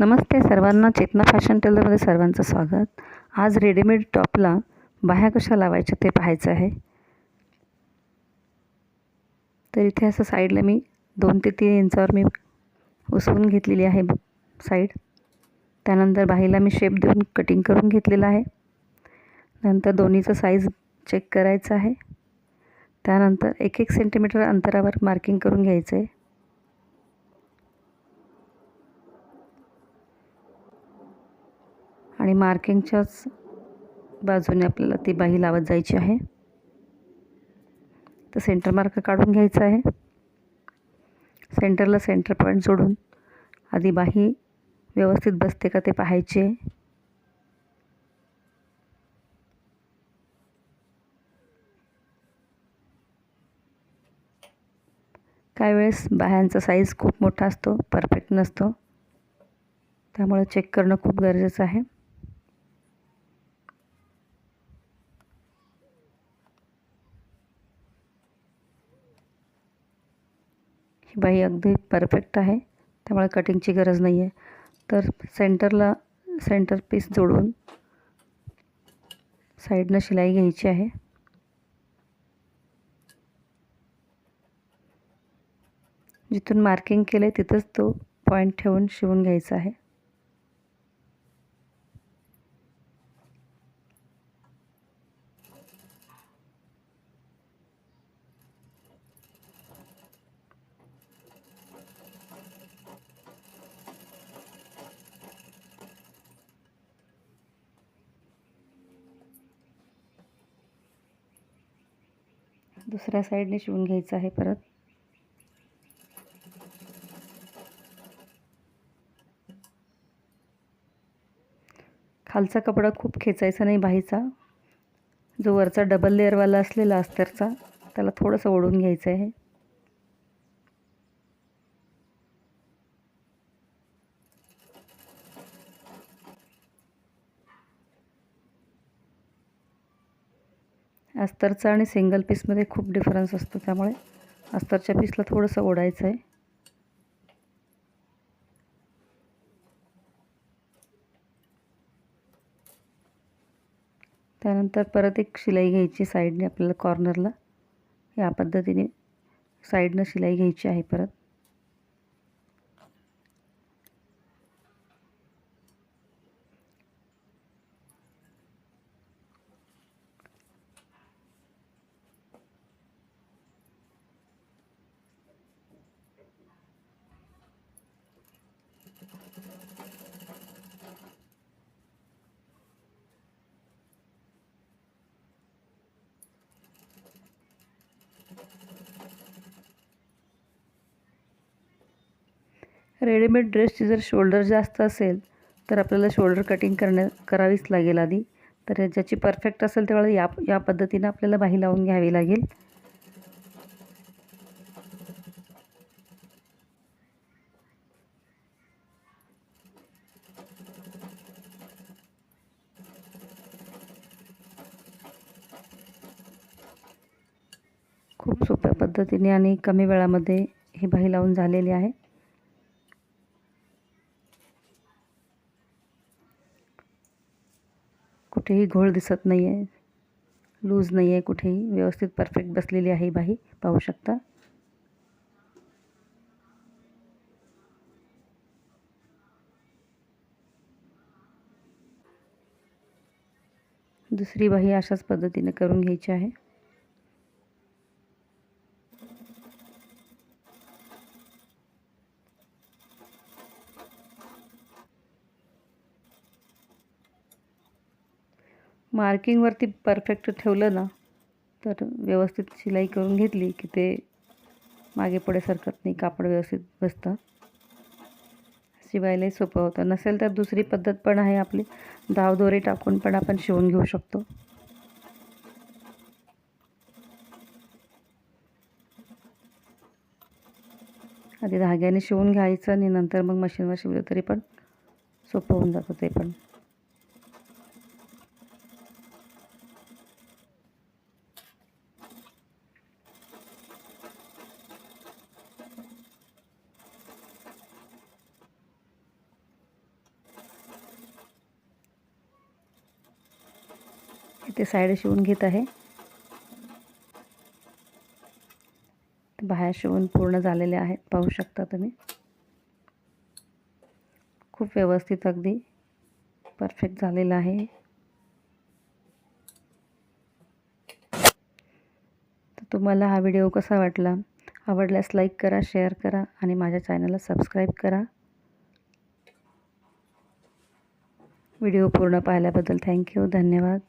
नमस्ते सर्वांना चेतना फॅशन टेलरमध्ये सर्वांचं स्वागत. आज रेडीमेड टॉपला बाह्या कशा लावायच्या ते पाहायचं आहे. तर इथे असं साईडला मी दोन ते तीन इंचावर मी उसवून घेतलेली आहे साईड. त्यानंतर बाहीला मी शेप देऊन कटिंग करून घेतलेलं आहे. नंतर दोन्हीचं साईज चेक करायचं आहे. त्यानंतर एक एक सेंटीमीटर अंतरावर मार्किंग करून घ्यायचं आहे. आणि मार्किंगच्याच बाजूने आपल्याला ती बाही लावत जायची आहे. तर सेंटर मार्क काढून घ्यायचा आहे. सेंटरला सेंटर पॉईंट जोडून आधी बाही व्यवस्थित बसते का ते पाहायचे. आहे काही वेळेस बाह्यांचा साईज खूप मोठा असतो परफेक्ट नसतो. त्यामुळे चेक करणं खूप गरजेचं आहे. ही बाई अगदी परफेक्ट आहे त्यामुळे कटिंगची गरज नाही आहे तर सेंटरला सेंटर पीस जोडून साईडनं शिलाई घ्यायची आहे. जिथून मार्किंग केलं आहे तिथंच तो पॉईंट ठेवून शिवून घ्यायचा आहे. दुसऱ्या साईडने शिवून घ्यायचं आहे परत. खालचा कपडा खूप खेचायचा नाही बाहीचा. जो वरचा डबल लेअरवाला असलेला अस्तरचा त्याला थोडंसं ओढून घ्यायचं आहे. अस्तरचा आणि सिंगल पीसमध्ये खूप डिफरन्स असतो त्यामुळे अस्तरच्या पीसला थोडंसं ओढायचं आहे त्यानंतर परत एक शिलाई घ्यायची साईडने आपल्याला कॉर्नरला या पद्धतीने साईडनं शिलाई घ्यायची आहे परत. रेडीमेड ड्रेसची जर शोल्डर जास्त असेल तर आपल्याला शोल्डर कटिंग करण्या करावीच लागेल आधी. तर ज्याची परफेक्ट असेल तेव्हा या या पद्धतीनं आपल्याला बाही लावून घ्यावी लागेल. खूप सोप्या पद्धतीने आणि कमी वेळामध्ये ही बाही लावून झालेली आहे. कुठेही घोळ दिसत नाही आहे लूज नाही आहे कुठेही. व्यवस्थित परफेक्ट बसलेली आहे बाही पाहू शकता? दुसरी बाही अशाच पद्धतीने करून घ्यायची आहे. मार्किंगवरती परफेक्ट ठेवलं ना तर व्यवस्थित शिलाई करून घेतली की ते मागे पुढे सरकत नाही कापड व्यवस्थित बसतं शिवायलाही सोपं होतं. नसेल तर दुसरी पद्धत पण आहे आपली. धावदोरे टाकून पण आपण शिवून घेऊ शकतो. आधी धाग्याने शिवून घ्यायचं आणि नंतर मग मशीनवर शिवलं तरी पण सोपं होऊन जातं ते पण. ते साईड शिवून घेत आहे. बाहेर शिवून पूर्ण झालेले आहेत पाहू शकता तुम्ही. खूप व्यवस्थित अगदी परफेक्ट झालेलं आहे. तर तुम्हाला हा व्हिडिओ कसा वाटला? आवडल्यास लाईक करा शेअर करा आणि माझ्या चॅनलला सबस्क्राईब करा. व्हिडिओ पूर्ण पाहिल्याबद्दल थँक्यू धन्यवाद.